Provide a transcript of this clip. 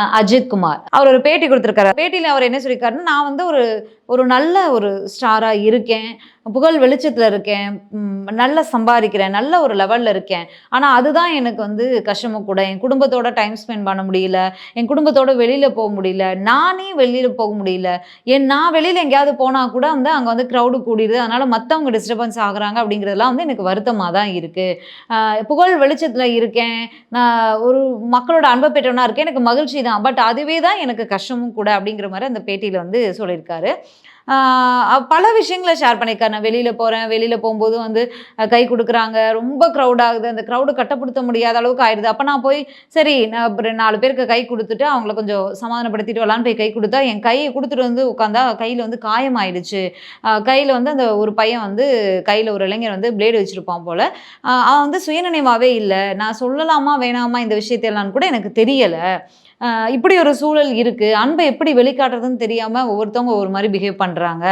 அஜித் குமார். அவர் ஒரு பேட்டி கொடுத்துருக்காரு. பேட்டியில் அவர் என்ன சொல்லியிருக்காருன்னா நான் வந்து ஒரு ஒரு நல்ல ஒரு ஸ்டாராக இருக்கேன். புகழ் வெளிச்சத்தில் இருக்கேன். நல்லா சம்பாதிக்கிறேன். நல்ல ஒரு லெவலில் இருக்கேன். ஆனால் அதுதான் எனக்கு வந்து கஷ்டமும் கூட. என் குடும்பத்தோட டைம் ஸ்பெண்ட் பண்ண முடியல. என் குடும்பத்தோட வெளியில் போக முடியல. நானே வெளியில் போக முடியல. என் நான் வெளியில் எங்கேயாவது போனால் கூட வந்து அங்கே வந்து க்ரௌடு கூடிடுது. அதனால் மற்றவங்க டிஸ்டர்பன்ஸ் ஆகுறாங்க அப்படிங்கிறதெல்லாம் வந்து எனக்கு வருத்தமாக தான் இருக்குது புகழ் வெளிச்சத்தில் இருக்கேன். நான் ஒரு மக்களோட அன்பை பெற்றவனாக இருக்கேன். எனக்கு மகிழ்ச்சி தான். பட் அதுவே தான் எனக்கு கஷ்டமும் கூட அப்படிங்கிற மாதிரி அந்த பேட்டியில் வந்து சொல்லியிருக்காரு. பல விஷயங்களை ஷேர் பண்ணியிருக்காரு. நான் வெளியில் போகிறேன் வெளியில் போகும்போது வந்து கை கொடுக்குறாங்க. ரொம்ப க்ரௌட் ஆகுது. அந்த க்ரௌடு கட்டப்படுத்த முடியாத அளவுக்கு ஆயிடுது. அப்போ நான் போய் சரி நான் அப்புறம் நாலு பேருக்கு கை கொடுத்துட்டு அவங்கள கொஞ்சம் சமாதானப்படுத்திட்டு வரலான்னு போய் கை கொடுத்தா என் கையை கொடுத்துட்டு வந்து உட்காந்தா கையில் வந்து காயமாயிடுச்சு கையில் வந்து அந்த ஒரு பையன் வந்து கையில் ஒரு இளைஞர் வந்து பிளேடு வச்சுருப்பான் போல். அவன் வந்து சுயநினைவாகவே இல்லை. நான் சொல்லலாமா வேணாமா இந்த விஷயத்தெல்லாம் கூட எனக்கு தெரியலை. இப்படி ஒரு சூழல் இருக்குது அன்பை எப்படி வெளிக்காட்டுறதுன்னு தெரியாமல் ஒவ்வொருத்தவங்க ஒரு மாதிரி பிஹேவ் பண்ணுறாங்க